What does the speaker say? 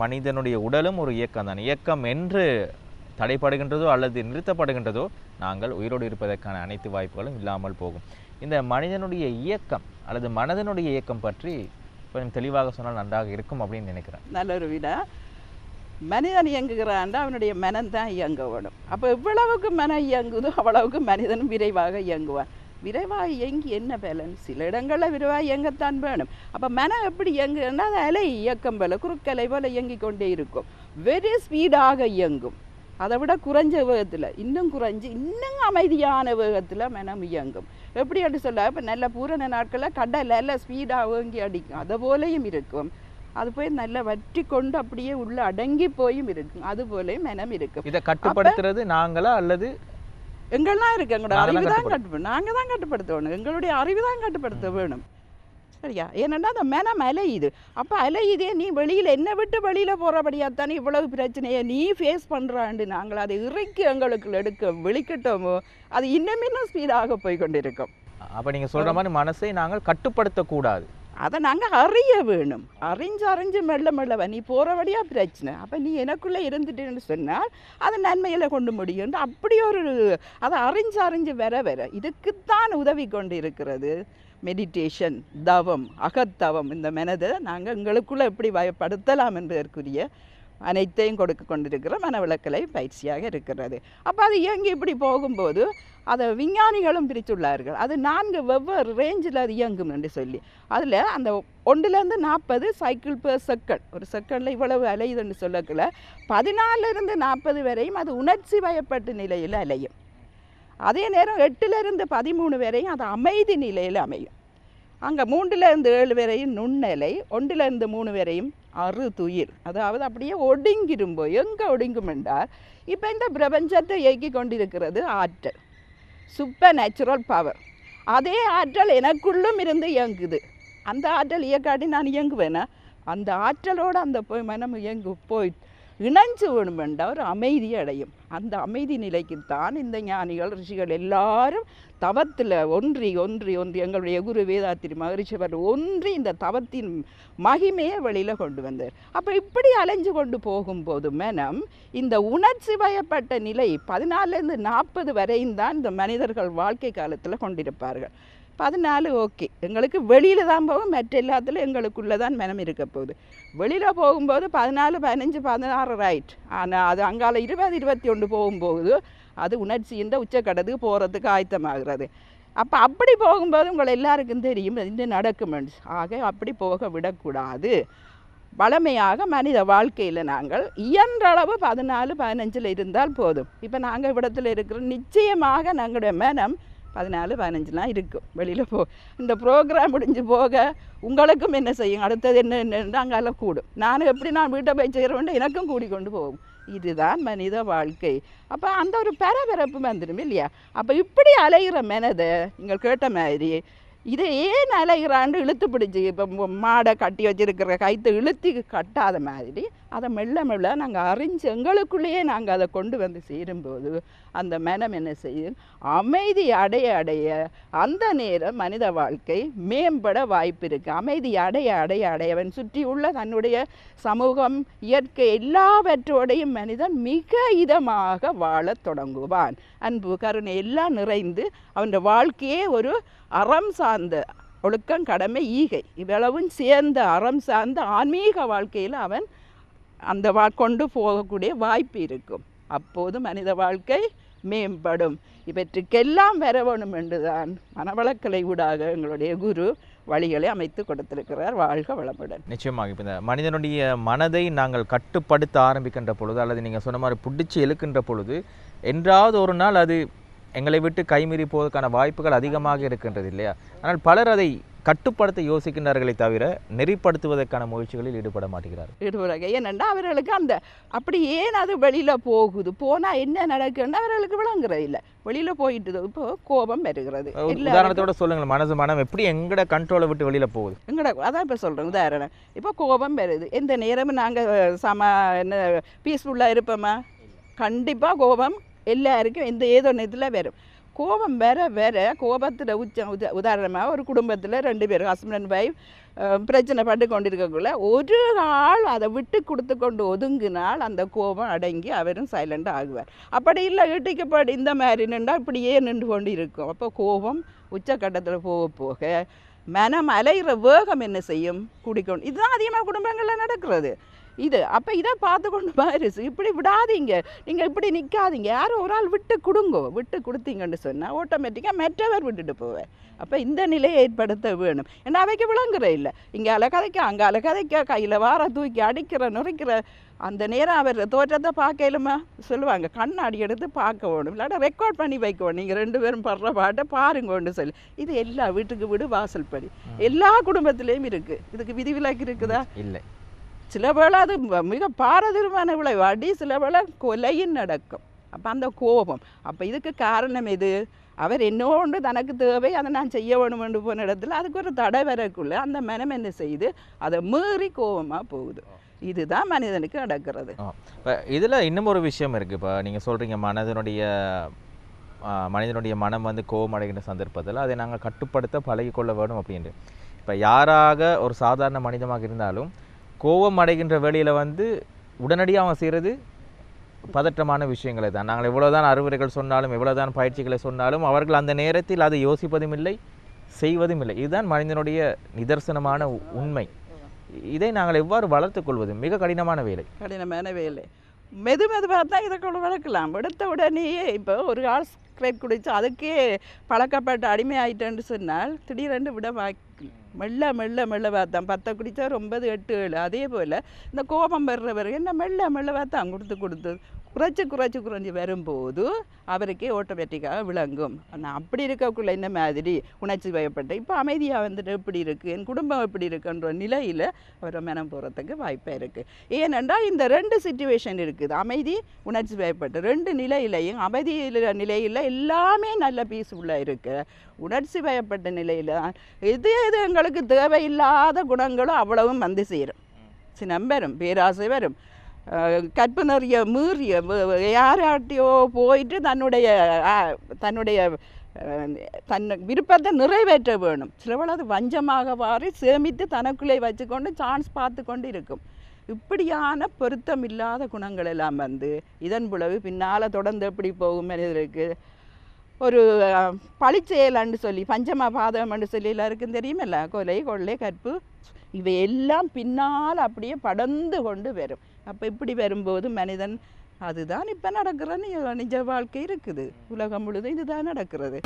மனிதனுடைய உடலும் ஒரு இயக்கம் தான். இயக்கம் என்று தடைப்படுகின்றதோ அல்லது நிறுத்தப்படுகின்றதோ நாங்கள் உயிரோடு இருப்பதற்கான அனைத்து வாய்ப்புகளும் இல்லாமல் போகும். இந்த மனிதனுடைய இயக்கம் அல்லது மனதனுடைய இயக்கம் பற்றி கொஞ்சம் தெளிவாக சொன்னால் நன்றாக இருக்கும் அப்படின்னு நினைக்கிறேன். நல்ல ஒரு வீடா மனிதன் இயங்குகிறான்டா அவனுடைய மனம் தான் இயங்க வேணும் அப்போ எவ்வளவுக்கு மனம் இயங்குதோ அவ்வளவுக்கு மனிதனும் விரைவாக இயங்குவான். விரைவாக இயங்கி என்ன பலன் சில இடங்களில் விரைவாக இயங்கத்தான் வேணும். அப்போ மனம் எப்படி இயங்குன்னா அது அலை இயக்கம் போல குறுக்கலை போல இயங்கி கொண்டே இருக்கும். வெரி ஸ்பீடாக இயங்கும். அதை விட குறைஞ்ச வேகத்தில் இன்னும் குறைஞ்சு இன்னும் அமைதியான வேகத்தில் மனம் இயங்கும். எப்படி அப்படி சொல்ல இப்போ நல்ல பூரண நாட்களில் கடல் நல்ல ஸ்பீடாக வேங்கி அடிக்கும். அதை போலையும் இருக்கும். அது போய் நல்லா வற்றி கொண்டு அப்படியே உள்ள அடங்கி போயும் இருக்கும். அது போலயும் மனம் இருக்கும். இதை கட்டுப்படுத்துறது நாங்களா அல்லது எங்கெல்லாம் இருக்கு எங்களோட தான் அறிவு தான் கட்டுப்படும் நாங்கள் தான் கட்டுப்படுத்தணும். எங்களுடைய அறிவு தான் கட்டுப்படுத்த வேணும். சரியா? ஏன்னா அந்த மனம் அலையுது. அப்போ அலையுதே நீ வெளியில் என்ன விட்டு வெளியில் போகிறபடியாத்தானே இவ்வளவு பிரச்சனையை நீ ஃபேஸ் பண்ணுறாண்டு நாங்கள் அதை இறக்கி எங்களுக்கு எடுக்க வெளிக்கிட்டோமோ அது இன்னும் இன்னும் ஸ்பீடாக போய் கொண்டிருக்கும். அப்ப நீங்க சொல்ற மாதிரி மனசை நாங்கள் கட்டுப்படுத்தக்கூடாது. அதை நாங்கள் அறிய வேணும். அறிஞ்சு அறிஞ்சு மெல்ல மெல்ல நீ போகிற வழியாக பிரச்சனை. அப்போ நீ எனக்குள்ளே இருந்துட்டேன்னு சொன்னால் அதை நன்மையில் கொண்டு முடியும். அப்படி ஒரு அதை அறிஞ்சு அறிஞ்சு வர வர இதுக்குத்தான் உதவி கொண்டு இருக்கிறது மெடிடேஷன் தவம் அகத்தவம் இந்த மனதை நாங்கள் எங்களுக்குள்ளே எப்படி பயப்படுத்தலாம் என்பதற்குரிய அனைத்தையும் கொடுக்க கொண்டிருக்கிற மனவிளக்கலை பயிற்சியாக இருக்கிறது. அப்போ அது இயங்கி இப்படி போகும்போது அதை விஞ்ஞானிகளும் பிரித்துள்ளார்கள். அது நான்கு வெவ்வேறு ரேஞ்சில் அது இயங்கும் என்று சொல்லி. அதில் அந்த ஒன்றுலேருந்து நாற்பது சைக்கிள் பெர் செக்கண்ட் ஒரு செகண்டில் இவ்வளவு அலையுதுன்னு சொல்லக்கல பதினாலிருந்து நாற்பது வரையும் அது உணர்ச்சி வயப்பட்ட நிலையில் அலையும். அதே நேரம் எட்டுலேருந்து பதிமூணு வரையும் அது அமைதி நிலையில் அமையும். அங்கே மூன்றுலேருந்து ஏழு வரையும் நுண்ணலை ஒன்றுலேருந்து மூணு வரையும் அறு துயில். அதாவது அப்படியே ஒடுங்கிரும்போ. எங்கே ஒடுங்கும் என்றால் இப்போ இந்த பிரபஞ்சத்தை இயக்கி கொண்டிருக்கிறது ஆற்றல். சூப்பர் நேச்சுரல் பவர் அதே ஆற்றல் எனக்குள்ளும் இருந்து இயங்குது. அந்த ஆற்றல் இயக்காட்டி நான் இயங்குவேனா? அந்த ஆற்றலோடு அந்த போய் மனம் இயங்கு போய் இணைஞ்சு வேணுமெண்டா ஒரு அமைதி அடையும். அந்த அமைதி நிலைக்குத்தான் இந்த ஞானிகள் ரிஷிகள் எல்லாரும் தவத்தில் ஒன்றி ஒன்றி ஒன்றி எங்களுடைய குரு வேதாத்திரி மகரிஷவர் ஒன்றி இந்த தவத்தின் மகிமையை வெளியில் கொண்டு வந்தார். அப்போ இப்படி அலைஞ்சு கொண்டு போகும்போது மனம் இந்த உணர்ச்சி வயப்பட்ட நிலை பதினாலேருந்து நாற்பது வரையும் தான் இந்த மனிதர்கள் வாழ்க்கை காலத்தில் கொண்டிருப்பார்கள். பதினாலு ஓகே. எங்களுக்கு வெளியில் தான் போகும் மற்ற எல்லாத்துலையும் எங்களுக்குள்ளே தான் மனம் இருக்க போகுது. வெளியில் போகும்போது பதினாலு பதினஞ்சு பதினாறு ரைட் ஆனால் அது அங்கால இருபது இருபத்தி ஒன்று போகும்போது அது உணர்ச்சியின் உச்சக்கடத்துக்கு போகிறதுக்கு ஆயத்தமாகிறது. அப்போ அப்படி போகும்போது உங்களை எல்லாருக்கும் தெரியும் இது நடக்கும் ஆக அப்படி போக விடக்கூடாது. வளமையாக மனித வாழ்க்கையில் நாங்கள் இயன்றளவு பதினாலு பதினஞ்சில் இருந்தால் போதும். இப்போ நாங்கள் இவ்விடத்தில் இருக்கிற நிச்சயமாக நாங்களுடைய மனம் பதினாலு பதினஞ்சுலாம் இருக்கும். வெளியில் போ இந்த ப்ரோக்ராம் முடிஞ்சு போக உங்களுக்கும் என்ன செய்யும்? அடுத்தது என்ன என்ன அங்கெல்லாம் கூடும். நானும் எப்படி நான் வீட்டை போய் செய்கிறவன்ட்டு எனக்கும் கூடிக்கொண்டு போகும். இதுதான் மனித வாழ்க்கை. அப்போ அந்த ஒரு பரபரப்பு வந்துடும் இல்லையா? அப்போ இப்படி அலைகிற மனதை நீங்கள் கேட்ட மாதிரி இது ஏன் அலைகிறான்னு இழுத்து பிடிச்சி இப்போ மாடை கட்டி வச்சுருக்கிற கைத்தை இழுத்தி கட்டாத மாதிரி அதை மெல்ல மெல்ல நாங்கள் அறிஞ்சு எங்களுக்குள்ளேயே நாங்கள் அதை கொண்டு வந்து சேரும்போது அந்த மனம் என்ன செய்யும்? அமைதி அடைய அடைய அந்த நேரம் மனித வாழ்க்கை மேம்பட வாய்ப்பு இருக்குது அமைதி அடைய அடைய அடையவன் சுற்றியுள்ள தன்னுடைய சமூகம் இயற்கை எல்லாவற்றோடையும் மனிதன் மிக இதமாக வாழத் தொடங்குவான். அன்பு கருணை எல்லாம் நிறைந்து அவன் வாழ்க்கையே ஒரு அறம் சார்ந்த ஒழுக்கம் கடமை ஈகை. இவ்வளவும் சேர்ந்த அறம் சார்ந்த ஆன்மீக வாழ்க்கையில் அவன் அந்த வா கொண்டு போகக்கூடிய வாய்ப்பு இருக்கும். அப்போது மனித வாழ்க்கை மேம்படும். இவற்றுக்கெல்லாம் வர வேணும் என்றுதான் மனவளக்கலை ஊடாக எங்களுடைய குரு வழிகளை அமைத்து கொடுத்திருக்கிறார். வாழ்க வளமுடன். நிச்சயமாக. இப்போ இந்த மனிதனுடைய மனதை நாங்கள் கட்டுப்படுத்த ஆரம்பிக்கின்ற பொழுது அல்லது நீங்கள் சொன்ன மாதிரி பிடிச்சி இழுக்கின்ற பொழுது என்றாவது ஒரு நாள் அது எங்களை விட்டு கைமீறி போவதற்கான வாய்ப்புகள் அதிகமாக இருக்கின்றது இல்லையா? ஆனால் பலர் அதை கட்டுப்படுத்த யோசிக்கின்றார்களே தவிர நெறிப்படுத்துவதற்கான முயற்சிகளில் ஈடுபட மாட்டேங்கிறார்கள். ஈடுபடுறாங்க ஏனென்றா அவர்களுக்கு அந்த அப்படி ஏன் அது வெளியில் போகுது? போனால் என்ன நடக்குன்னு அவர்களுக்கு விளங்குறது இல்லை. வெளியில் போயிட்டு இப்போ கோபம் வருகிறது. உதாரணத்தோட சொல்லுங்கள். மனசு மனம் எப்படி எங்கட கண்ட்ரோலை விட்டு வெளியில போகுது? எங்கட அதான் இப்போ சொல்கிறேன் உதாரணம். இப்போ கோபம் வருது. எந்த நேரமும் நாங்கள் சம என்ன பீஸ்ஃபுல்லாக இருப்போமா? கண்டிப்பாக கோபம் எல்லாருக்கும் இந்த ஏதோ நேரத்தில் வரும். கோபம் வர வர கோபத்தில் உச்சம் உத உதாரணமாக ஒரு குடும்பத்தில் ரெண்டு பேரும் ஹஸ்பண்ட் அண்ட் ஒய்ஃப் பிரச்சனை பட்டு கொண்டிருக்கக்குள்ள ஒரு ஆள் அதை விட்டு கொடுத்து கொண்டு ஒதுங்கினால் அந்த கோபம் அடங்கி அவரும் சைலண்ட் ஆகுவார். அப்படி இல்லை இட்டிக்கப்படி இந்த மாதிரி நின்றால் இப்படியே நின்று கொண்டு இருக்கும் அப்போ கோபம் உச்சக்கட்டத்தில் போக போக மனம் அலைகிற வேகம் என்ன செய்யும்? குடிக்கணும் இதுதான் அதிகமாக குடும்பங்களில் நடக்கிறது. இது. அப்போ இதை பார்த்து கொண்டு பாருசு இப்படி விடாதீங்க. நீங்கள் இப்படி நிற்காதீங்க யாரும் ஒரு ஆள் விட்டு கொடுங்கோ. விட்டு கொடுத்தீங்கன்னு சொன்னால் ஆட்டோமேட்டிக்காக மற்றவர் விட்டுட்டு போவார். அப்போ இந்த நிலையை ஏற்படுத்த வேணும். ஏன்னா அவைக்கு விளங்குற இல்லை. இங்கே அலை கதைக்க அங்கே அலை கதைக்க கையில் வார தூக்கி அடிக்கிற நுரைக்கிற அந்த நேரம் அவர் தோற்றத்தை பார்க்கலுமா? சொல்லுவாங்க. கண்ணாடி எடுத்து பார்க்க வேணும். இல்லாட்டா ரெக்கார்ட் பண்ணி வைக்கணும். நீங்கள் ரெண்டு பேரும் படுற பாட்டை பாருங்கன்னு சொல்லி. இது எல்லா வீட்டுக்கு வீடு வாசல் படி எல்லா குடும்பத்திலையும் இருக்குது இதுக்கு விதிவிலக்கு இருக்குதா? இல்லை. சில வேளை அது மிக பாரதூரமான விளைவு. அடி சில வேளை கொலையும் நடக்கும். அப்போ அந்த கோபம். அப்போ இதுக்கு காரணம் எது? அவர் என்னோண்டு தனக்கு தேவை அதை நான் செய்ய வேணுமென்று போன இடத்துல அதுக்கு ஒரு தடை வரக்குள்ள அந்த மனம் என்ன செய்யுது அதை மீறி கோபமாக போகுது. இதுதான் மனிதனுக்கு நடக்கிறது. இப்போ இதில் இன்னும் ஒரு விஷயம் இருக்குது இப்போ நீங்கள் சொல்கிறீங்க மனதனுடைய மனிதனுடைய மனம் வந்து கோபம் அடைகின்ற சந்தர்ப்பத்தில் அதை நாங்கள் கட்டுப்படுத்த பழகிக்கொள்ள வேணும் அப்படின்ட்டு. இப்போ யாராக ஒரு சாதாரண மனிதமாக இருந்தாலும் கோபம் அடைகின்ற வேலையில் வந்து உடனடியாக அவன் செய்கிறது பதற்றமான விஷயங்களை தான். நாங்கள் எவ்வளோதான் அறிவுரைகள் சொன்னாலும் எவ்வளோதான் பயிற்சிகளை சொன்னாலும் அவர்கள் அந்த நேரத்தில் அதை யோசிப்பதும் இல்லை செய்வதும் இல்லை. இதுதான் மனிதனுடைய நிதர்சனமான உ- உண்மை. இதை நாங்கள் எவ்வாறு வளர்த்துக் கொள்வது? மிக கடினமான வேலை. கடினமான வேலை. மெது மெதுவாக தான் இதை கொண்டு வளர்க்கலாம். எடுத்த உடனேயே இப்போ ஒரு ஆள் ஸ்க்ரேட் குடிச்சு அதுக்கே பழக்கப்பட்ட அடிமை ஆயிட்டேன்னு சொன்னால் திடீரென்று விட வாய்க்கு மெல்ல மெல்ல மெல்ல பார்த்தேன் பத்தை குடித்தா ஒன்பது எட்டு ஏழு. அதே போல் இந்த கோபம் வர்றவர் என்ன மெல்ல மெல்ல பார்த்தா கொடுத்து கொடுத்து குறைச்சி குறைச்சி குறைஞ்சி வரும்போது அவருக்கே ஆட்டோமேட்டிக்காக விளங்கும். நான் அப்படி இருக்கக்குள்ள என்ன மாதிரி உணர்ச்சி பயப்பட்டேன் இப்போ அமைதியாக வந்துட்டு எப்படி இருக்குது என் குடும்பம் எப்படி இருக்குன்ற நிலையில் அவர் மனம் போகிறதுக்கு வாய்ப்பாக இருக்குது ஏனென்றால் இந்த ரெண்டு சுச்சுவேஷன் இருக்குது. அமைதி உணர்ச்சி பயப்பட்டு ரெண்டு நிலையிலையும் அமைதி நிலையில் எல்லாமே நல்ல பீஸ்ஃபுல்லாக இருக்கு. உணர்ச்சி பயப்பட்ட நிலையில் எது எது எங்களுக்கு தேவையில்லாத குணங்களும் அவ்வளவும் வந்து சேரும். சினம்பரும் பேராசை வரும். அஹ் கற்பு நிறைய மீறிய யாராட்டியோ போயிட்டு தன்னுடைய தன்னுடைய தன் விருப்பத்தை நிறைவேற்ற வேணும். சிலவள் அது வஞ்சமாக வாரி சேமித்து தனக்குள்ளே வச்சுக்கொண்டு சான்ஸ் பார்த்து கொண்டு இருக்கும். இப்படியான பொருத்தம் இல்லாத குணங்கள் எல்லாம் வந்து இதன் புலவு பின்னால் தொடர்ந்து எப்படி போகும் இருக்குது ஒரு பழிச்செயலான்னு சொல்லி பஞ்சமா பாதகம்னு சொல்லி எல்லாருக்கும் தெரியுமில்ல? கொலை கொள்ளை கற்பு இவை எல்லாம் பின்னால் அப்படியே படர்ந்து கொண்டு வரும். அப்போ இப்படி வரும்போது மனிதன் அதுதான் இப்போ நடக்கிற நிஜ வாழ்க்கை இருக்குது. உலகம் முழுதும் இதுதான் நடக்கிறது.